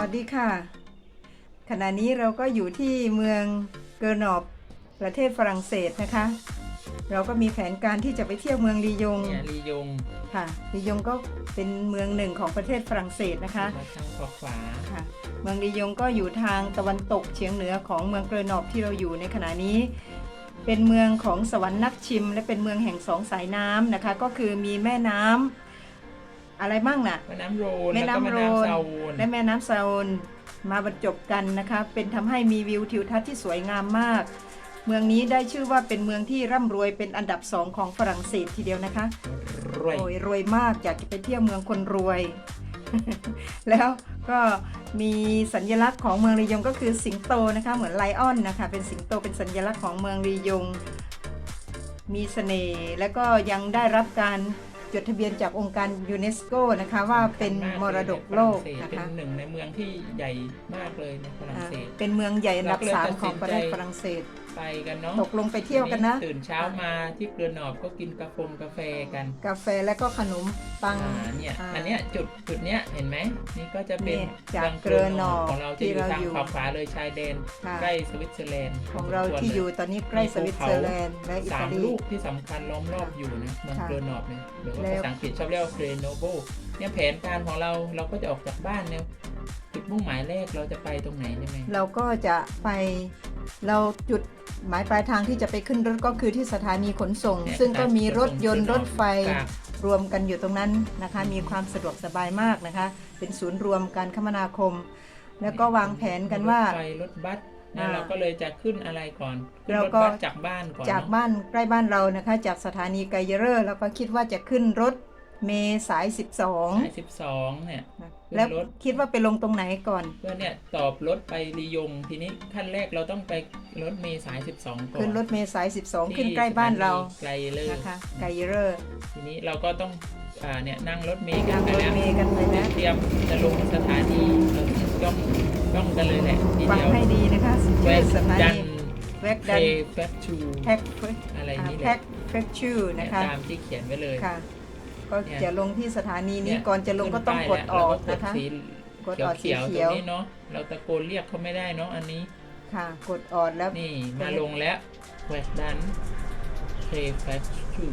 วัสดีค่ะ ขณะนี้เราก็อยู่ที่เมืองเกอร์นอบประเทศฝรั่งเศสนะคะ เราก็มีแผนการที่จะไปเที่ยวเมืองลียงเนี่ยลียงค่ะลียงก็เป็นเมืองหนึ่งของประเทศฝรั่งเศสนะคะมาทางขวาขวาค่ะ เมืองลียงก็อยู่ทางตะวันตกเฉียงเหนือของเมืองเกอร์นอบที่เราอยู่ในขณะนี้ เป็นเมืองของสวรรค์นักชิม และเป็นเมืองแห่งสองสายน้ำนะคะ ก็คือมีแม่น้ำ อะไรบ้างน่ะ แม่น้ำโรนแม่แล้วก็น้ำแม่โรน้ำนซาวูนและแม่น้ำซาโอนมาบรรจบกันนะคะ เป็นทำให้มีวิวทิวทัศน์ที่สวยงามมาก เมืองนี้ได้ชื่อว่าเป็นเมืองที่ร่ำรวยเป็นอันดับสองของฝรั่งเศสทีเดียวนะคะ รวย โอ้ยรวยมากอยากจะไปเที่ยวเมืองคนรวย แล้วก็มีสัญลักษณ์ของเมืองรียงก็คือสิงโตนะคะ เหมือนไลออนนะคะ เป็นสิงโตเป็นสัญลักษณ์ของเมืองรียง มีเสน่ห์และก็ยังได้รับการ จดทะเบียนจากองค์การยูเนสโกนะคะว่าเป็นมรดกโลกฝรั่งเศสนะเป็นคะหนึ่งในเมืองที่ใหญ่มากเลยในฝรั่งอ่าเศสเป็นเมืองใหญ่อันดับเราก็เลยสามตัดขสิองนประเทศใจฝรั่งเศส ไปกันเนาะตกลงไปเที่ยวกันนะ ตื่นเช้ามาที่เกลือนอบก็กินกาแฟกาแฟกัน กาแฟและก็ขนมปังอ่าเนี่ยาอันเนี้ยจุดจุดเนี้ยเห็นไหมนี่ก็จะเป็นเนี่ยจากมืงเกลือนอบของเราที่จะอยู่เราทางอยู่ขวาขวาเลยชายแดนค่ะใกล้สวิตเซอร์แลนด์ของเราพสมควที่อยู่ลตอนนี้ใกล้มีสภูวิตเขาเซอร์แลนด์และอิสาตามลีลูกที่สำคัญล้อมรอบอยู่นะเมืองค่ะเกลือนอบเนี่ยหรือว่าแล้วภาษาอังกฤษชอบเรียกว่าเกรโนโบเนี่ยแผนการของเราเราก็จะออกจากบ้านเนี่ยจุดมุ่งหมายแรกเราจะไปตรงไหนใช่ไหมเราก็จะไปเราจุด หมายปลายทางที่จะไปขึ้นรถก็คือที่สถานีขนส่งเนี่ยซึ่งก็มีรถยนต์ขรนส่งถไฟกากรวมกันอยู่ตรงนั้นนะคะ มีความสะดวกสบายมากนะคะ เป็นศูนย์รวมการคมนาคม แล้วก็วางแผนกันว่ารถไฟรถบัสเนี่ยอ่าเราก็เลยจะขึ้นอะไรก่อนขึ้นเรารถก็บัสจากบ้านก่อนจากเนอะบ้านใกล้บ้านเรานะคะ จากสถานีไกเยเรอร์แล้วก็คิดว่าจะขึ้นรถ เมล์สายสาย12สิบสองเนี่ยนะขึ้นแล้วรถคิดว่าไปลงตรงไหนก่อนเพื่อเนี่ยตอบรถไปลียงทีนี้ขั้นแรกเราต้องไปรถเมล์สาย12ก่อนขึ้นรถเมล์สาย12ที่ขึ้นใกล้บ้านเราสถไกลเลยนะคะไกเยเรอร์ทีนี้เราก็ต้องอ่าเนี่ยนั่งรถเมล์กันั่นงไปรถแล้วเมล์กันไปนะเตรียมจะลงสถานีเราต้องต้องกันเลยแหละทีฟังเดียวให้ดีนะคะแวชื่อดสถาดันีนแวกเพดันแฟชูแพ็คอะไรนี่แหแพ็ละคแพ็คชื่อเนี่ยนะคะตามที่เขียนไว้เลยค่ะ ก็เนี่ยจะลงที่สถานีนี้เนี่ยก่อนจะลงก็ต้องกดออกขึ้นะคะไปแล้วกดออดสีแล้วก็กดสีเขีเขียยววๆตรงนี้เนาะเราตะโกนเรียกเขาไม่ได้เนาะอันนี้ ค่ะ กดออดแล้ว นี่มาลงแล้วแวดดันเพแฟชู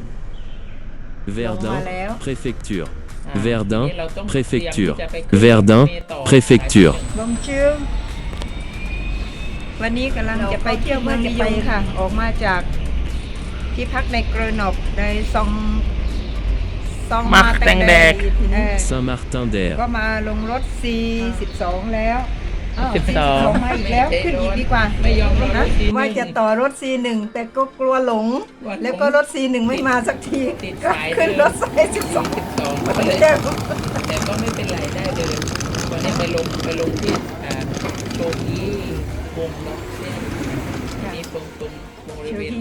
Verdun, Voilà. préfecture. อ่า Verdun, นี่เราต้อง préfecture. เตรียมที่จะไปขึ้น Verdun, เมล์ต่อ préfecture. ลงชื่อวันนี้กำลังจะไปเที่ยวเมืองลียงค่ะ ออกมาจากที่พักในเกรนอบในซองซ องมาแตงแดก เออ Saint-Martin d'Air. ก็มาลงรถ C12 แล้วอ้าวสิบสอง C12 มาอีกแล้วขึ้นอีกดีกว่าไม่ยอมลงรนะถ C1 ว่าจะต่อรถ C1 แต่ก็กลัวหลงว่าหลง แล้วก็รถ C1 ไม่มาสักทีติดก็สาย ขึ้นเดินรถสายสิบสอง12ก็มาเลยแก้วแต่ก็ไม่เป็นไรได้เดินวันนี้ไปลงไปลงที่อ่าโชกีวงล็อกเส้นนี่ตรงตรงต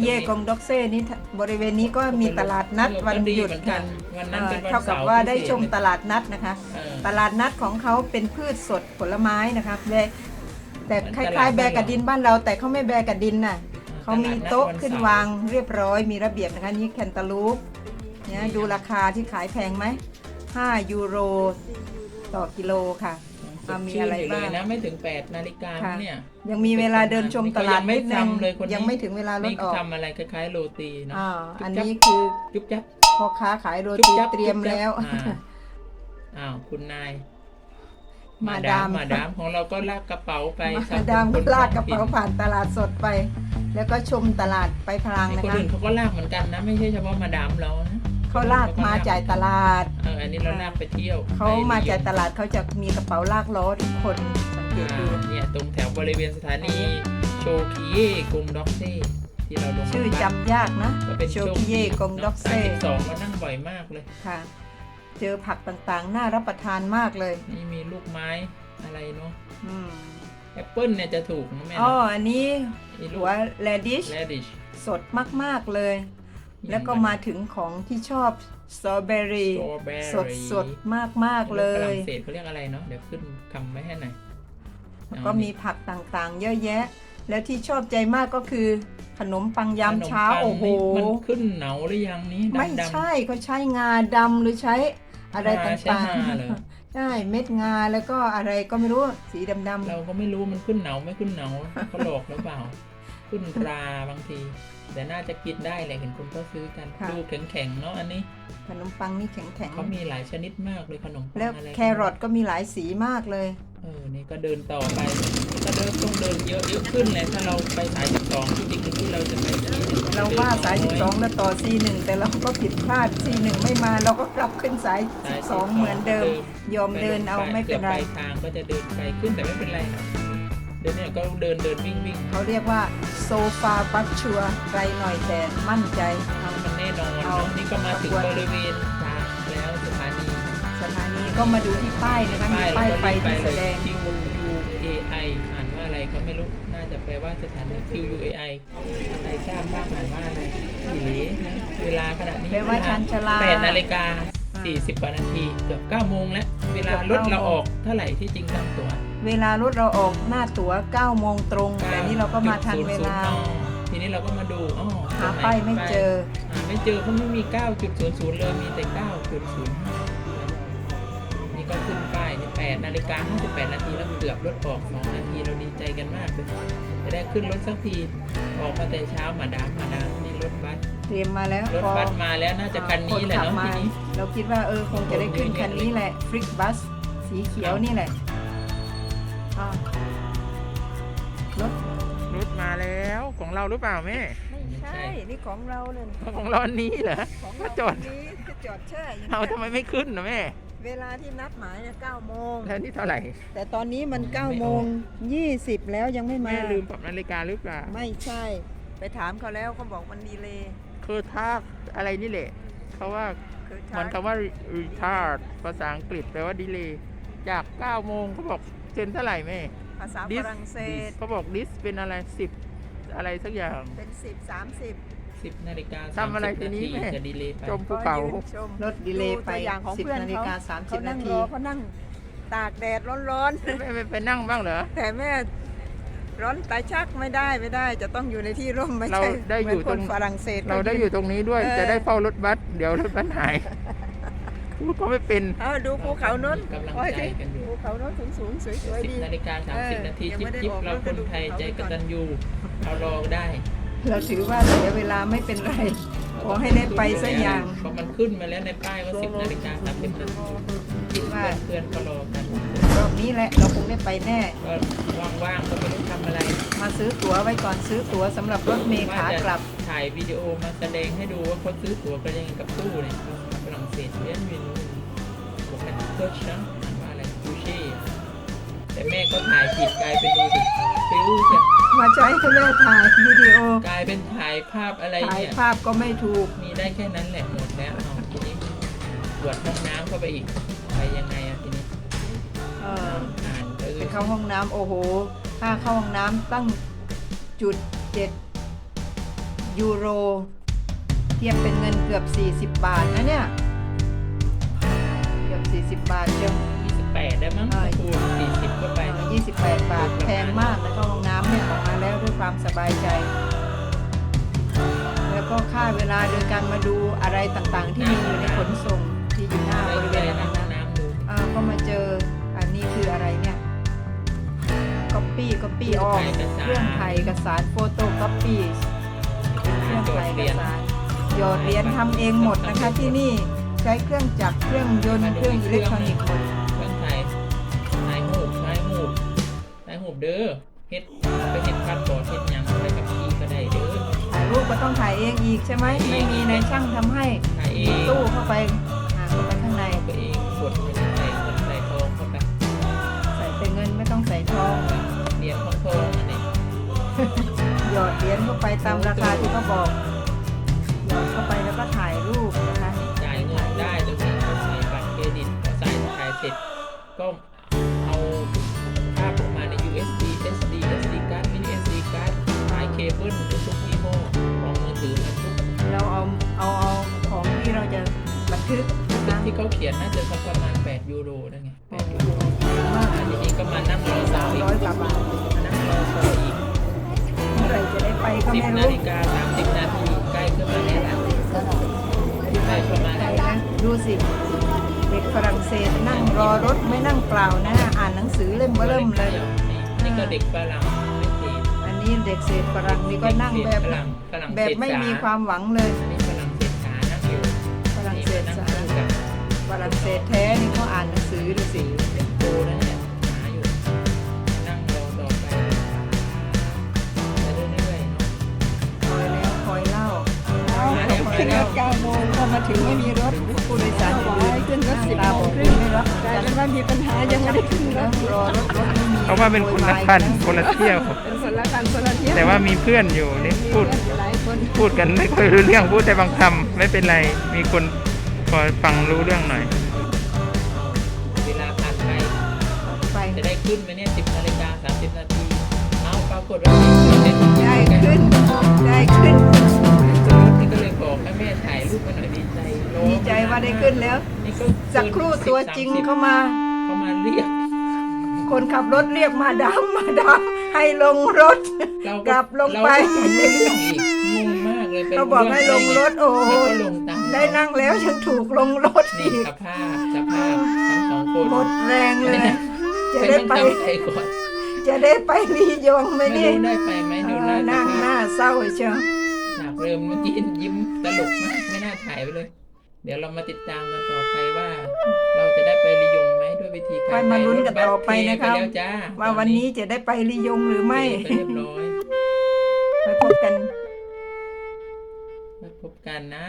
รงบริชื่อเวณที่เย่กงด็อกเซ่นี่บริเวณนี้ก็มีตลาดนัดวันหยุดเหมือนกันวันนั้นเอ่อเป็นวันเท่ากับเสาร์ว่าได้พิเศษชมตลาดนัดนะคะเออตลาดนัดของเขาเป็นพืชสดผลไม้นะคะแบแต่เหมือนคตลาดล้ายๆ แบบ้านเรากับดินบ้านเรา แต่เขาไม่แบกับดินน่ะเขามีโต๊ะขึ้นวางเรียบร้อยมีระเบียบนะคะนี่แคนตาลูปเนี่ยดูราคาที่ขายแพงไหม5ยูโรต่อกิโลค่ะ สอะดมีชื่นอะไรยู่เลยบ้างนะไม่ถึง8นาฬิกาค่ะเนี่ยยังมีเวลาเดินชมตลาดนี่นิดก็ยังนึงไม่ทำเลยคนนี้ยังไม่ถึงเวลารถนี่ออกทำอะไรคล้ายๆโรตีเนาะอ่าจุ๊บอันจ๊บนี้คือจุ๊บจับ พ่อค้าขายโรจุ๊บตีจับเตรียมจุ๊บจับแล้ว อ่า อ้าวคุณนาย มาดามมาดามของเราก็ลากกระเป๋าไปมาดามก็ลากกระเป๋าผ่านตลาดสดไป แล้วก็ชมตลาดไปพลางนี่นะคนคะ อื่นเขาก็ลากเหมือนกันนะ ไม่ใช่เฉพาะมาดามเรานะ เขาลากมาจ่ายตลาด เอออันนี้เราลากไปเที่ยวเขามาจ่ายตลาดเขาจะมีกระเป๋าลากล้อทุกคนสังเกตอ่าดูเนี่ยตรงแถวบริเวณสถานีโชคีเยกรุงด็อกเซ่ที่เราลงชื่อจำยากนะก็เป็นโชคิเย่กงด็อกเซ่สองเรานั่งบ่อยมากเลยค่ะ เจอผักต่างๆ น่ารับประทานมากเลย นี่มีลูกไม้อะไรเนาะอืมแอปเปิลเนี่ยจะถูกนะแม่อ๋อเนาะอันนี้มีลูหักวแลดิชแรดิชสดมากๆเลย แล้วก็มาถึงของที่ชอบสตรอเบอรี่สตรอเบอรี่สดสดๆมากๆเลฝยรั่งเศสเขาเรียกอะไรเนาะเดี๋ยวขึ้นคำไว้ให้หน่อยแล้วก็มีผักต่างๆ เยอะแยะ แล้วที่ชอบใจมากก็คือขนมปังยามเช้าขนมปังโอ้โหนี่มันขึ้นเหนาหรือยังนี่ไม่ดำๆใช่เขาใช้งาดำหรือใช้อะไรงาใช้ต่างงาเหรอๆใช่เม็ดงาแล้วก็อะไรก็ไม่รู้สีดำเราก็ไม่รู้มันขึ้นเหนาไม่ขึ้นเหนาเขาหลอกหรือเปล่า ขึ้นราบางที แต่น่าจะกินได้แหละเห็นคนก็ซื้อกันดูแข็งๆเนาะอันนี้ๆขนมปังนี่แข็งเขามีหลายชนิดมากเลยขนมปัๆแล้วงอะไรแครอทก็มีหลายสีมากเลย เออนี่ก็เดินต่อไปก็เดินต้องเดินเยอะเยอะขึ้นเลยถ้าเราไปสายสิบสองที่จริงๆที่เราจะไปที่เราว่าสาย 12 แล้วต่อ C1 แต่เราก็ผิดพลาด C1 ไม่มาเราก็กลับขึ้นสาย 12 เหมือนเดิม ยอมเดินเอาไม่เป็นไรกือบปลายทางก็จะเดินไกลขึ้นแต่ไม่เป็นไร ครับเดินเนี่ยก็เดินเดินวิ่งวิ่งเขาเรียกว่าโซฟาบัคชัวไกลหน่อยแต่มั่นใจเอามันแน่นอนเอาเนาะนี่ก็มาถึงบริเวณทางแล้วสถานีสถานีก็มาดูที่ป้ายนะคะมีป้ายไฟที่แสดง ที่ QUAI อ่านว่าอะไรก็ไม่รู้ น่าจะแปลว่าสถานี QUAI ใครทราบบ้างอ่านว่าอะไรอีหลีนะเวลาขณะนี้แปลว่าชานชาลา แปดนาฬิกาสี่สิบกว่านาทีเกือบเก้าโมงแล้ว เวลารถเราออกเท่าไหร่ที่จริงตามตั๋ว เวลารถเราออกหน้าตั๋ว9โมงตรง แต่นี่เราก็มาทันเวลา9.00นทีนี้เราก็มาดูอ๋อหาป้ายไม่เจอ หาไม่เจอเพราะไม่มี 9.00 เลยมีแต่ 9.05 นี่ก็ขึ้นป้ายนี่8นาฬิกา58นาทีแล้วเกือบรถออก2นาทีเราดีใจกันมากเลยจะได้ขึ้นรถสักทีออกมาแต่เช้ามาดามมาดามนี่รถบัสเตรียมมาแล้วรถพอบัสมาแล้วน่าจะคันนี้แหละคขับเนาะมาทีนี้เราคิดว่าเออคงจะได้ขึ้นคันนี้แหละฟริกบัสสีเขียวนี่แหละอ่า รถรถมาแล้วของเราหรือเปล่าแม่ ไม่ใช่ นี่ของเราเลยของเราอันนี้เหรอของมาเราจอดนี้จะจอดแช่อยู่เอาทำไมไม่ขึ้นนะแม่ เวลาที่นัดหมายเนี่ย9โมงแล้วนี่เท่าไหร่ แต่ตอนนี้มันไม่ออก9โมง20แล้วยังไม่มา แม่ลืมปรับนาฬิกาหรือเปล่า ไม่ใช่ ไปถามเขาแล้วเขาบอกมันดีเลยคือถ้าอะไรนี่แหละเขาว่าคือเหมือนคำว่า retard ภาษาอังกฤษแปลว่า delay จาก9โมงเขาบอก เซนเท่าไหร่แม่ ภาษาฝ This รั่งเศส เขาบอก this เป็นอะไร10อะไรสักอย่าง เป็น10 30 10นาฬิกาทำอะไรทีนี้แม่ จะดีเลยไป จมภูเขาก็ยืนชมรถดีเลย์ไปตัวอย่างของ10เพื่อนนาฬิกาเขา30เขานั่นางรทีอเขานั่งตากแดดร้อนไม่ไม่ไปนั่งบ้างเหรอ ๆ แต่แม่ร้อนตายชักไม่ได้ไม่ได้ จะต้องอยู่ในที่ร่มไม่เราใช่ได้อยู่เหมืนคนตรงฝรั่งเศสเราได้อยู่ตรงนี้ด้วยเออจะได้เฝ้ารถบัส เดี๋ยวรถบัสหาย พูดก็ไม่เป็น เอาดูภูเขาโน้นกำลังโอ้ยใจสิกันอยู่ ภูเขาโน้นสูงๆสวยๆดี10นาฬิกาเออ30นาทียังจิ๊ไม่บได้จิ๊บออกเรารถคนก็ดูไทยภูเขาใจไปกก่อนตัญญูเรารอได้เราถือว่าเสียเวลาไม่เป็นไร ขอให้ได้ไปสักอย่าง เพราะมันขึ้นมาแล้วในป้ายว่า10นาฬิกา30นาทีคิดว่าเพื่อนๆก็รอกันรอบนี้แหละเราคงได้ไปแน่ ก็ว่างๆก็ไม่รู้ทำอะไรมาซื้อตั๋วไว้ก่อนซื้อตั๋วสำหรับรถเมล์ขากลับ ถ่ายวิดีโอมาแสดงให้ดูว่าเขาซื้อตั๋วกันยังไงกับตู้เนี่ยฝรั่งเศสเวียนวินบอ กกันเคิร์ชนะอ่านว่าอะไรบูเช่แต่แม่ก็ถ่ายผิดกลายเป็นดูสิฟิวเชียมาใช้ให้แม่ถ่ายวิดีโอกลายเป็นถ่ายภาพอะไรถ่ายเนี่ย ภาพก็ไม่ถูก มีได้แค่นั้นแหละหมดแล้วเอาทีนี้ตรวจห้องน้ำเข้าไปอีก ไปยังไงอะทีนี้เอออ่านก็ไปคือเข้าห้องน้ำโอ้โห ค่าเข้าห้องน้ำตั้งจุดเจ็ดยูโร เทียบเป็นเงินเกือบ 40 บาทนะเนี่ยเกือบ 40 บาทเชียว 28 ได้มั้งใช่ คูณ40ก็ไป 28 บาทแพงมากแล้วก็ห้องน้ำเนี่ยออกมาแล้วด้วยความสบายใจ แล้วก็ค่าเวลาโดยการมาดูอะไรต่างๆ ที่มีอยู่ในขนส่งที่อยู่หน้าบริเวณได้นั้นน้ำนะ น้ำดูอ่าก็มาเจออันนี้คืออะไรเนี่ย copy copy ออกเครื่องถ่ายเอกสาร photo copy เป็นเครื่องถ่ายเอกสารหยอดเหรียญทำเองหมดนะคะที่นี่ ใช้เครื่องจักรเครื่องยนต์เครื่องอิเล็กทรอนิกส์หมดเครื่องถ่ายถ่ายหูปถ่ายหูปถ่ายหูปเด้อเฮ็ดไปเฮ็ดพาสปอร์ตเฮ็ดหยังไปกับพี่ก็ได้เด้อถ่ายรูปก็ต้องถ่ายเองอีกใช่ไหมไม่มีในช่างทำให้ถ่ายเองตู้เข้าไปอ่าเข้าไปข้างในไปเองกดไม่ได้ใส่เงินใส่ทองเข้าไปใส่แต่เงินไม่ต้องใส่ทองเหรียญทองทองอันนี้หยอดเหรียญเข้าไปตามราคาที่เขาบอกหยอดเข้าไปแล้วก็ถ่ายรูป เสร็จก็เอาภาพออกมาใน USB SD SD card mini SD card สายเคเบิลหรือทุกยี่ห้อของมือถือมันทุกเราเอาเอาเอาของที่เราจะบันทึกนะคะที่เขาเขียนน่าจะสักประมาณ 8 ยูโรได้ไง8ยูโรมากอันนี้ก็มานั่งรอสาวอีกร้อยกว่าบาทมานั่งรอสาวอีกเมื่อไหรจะได้ไปก็สิบไม่นารู้ฬิกาสามสิบนาทีใกล้ขึ้นมาแล้วนะใกล้เข้ามาไปแล้วนะดูสิ เด็กฝรั่งเศสนั่งรอรถไม่นั่งเปล่านะ อ่านหนังสือเล่มเบอเริ่มเลยนี่นี่ก็เด็กฝรั่งไม่เศษอันนี้เด็กเศษฝรั่งนี่ก็นั่งแบบฝรั่งฝรั่งแบบเศษไม่มีจ๋ความหวังเลยอันนี้ฝรั่งเศสจ๋านั่งอยู่ฝรั่งเศสนี่จ๋านั่งอยู่กับฝรั่งเศสแท้นี่เขาอ่านหนังสือดูสิเด็กโตแล้วเนี่ยหาอยู่นั่งรอต่อไปไปเรื่อยๆเนาะคอยแล้วคอยเล่าขึ้นรถเก้าโมงพอมาถึงไม่มีรถผู้โดยสารบอกอื่ให้น ขึ้นรถสิบตาโมบงอกครึ่งไม่รับกลายเป็นว่ามีปัญหายังไม่ได้ขึ้นรแล้วถรอรถรถไม่มีเพราะว่าเป็นคนละคันคนละเที่ยว เป็นคนละกันคนละเที่ยวแต่ว่ามีเพื่อนอยู่นี่พูดหลายคนพูดกันไม่ค่อยรู้เรื่องพูดแต่บางคำไม่เป็นไรมีคนคอยฟังรู้เรื่องหน่อย เวลาผ่านไปไปจะได้ขึ้นไหมเนี่ย10นาฬิกา30นาที เอาปรากฏว่าไม่ขึ้นได้ขึ้นได้ขึ้นนี่ก็เลย บอกให้แม่ถ่ายรูปมาหน่อยดีใจรอดีใจว่าได้ขึ้นแล้ว นี่ก็สักครู่ตัวจริงเข้ามา เข้ามาเรียก คนขับรถเรียกมาดามมาดามให้ลงรถ เรากลับลงไป เราก็ฟังไม่รู้เรื่องอีกงงมากเลยป็นเขาบอกให้ลงรถโอ้โห แล้วก็ลงตามได้นั่งแล้วยังถูกลงรถนี่อีก สภาพสภาพทั้งสองคนหมดแรงเลย จะเป็นได้ต้องไปจำใจก่อนจะได้ไปลียงไหมไม่นี่รู้ได้ไปไหมเอดูอหน้านั่งสหภาน้าพเศร้าเชียวจากเริ่มเมื่อกี้ยิ้มตลกมากไม่น่าถ่ายไปเลย เดี๋ยวเรามาติดตามกันต่อไปว่า เราจะได้ไปรียงไหมด้วยวิธีการค่อยมาลุ้นกันต่อไปนะครับไปแล้วจ้าว่าวันนี้จะได้ไปลียงหรือไม่ไปเรียบร้อยไปพบกันมาพบกันนะ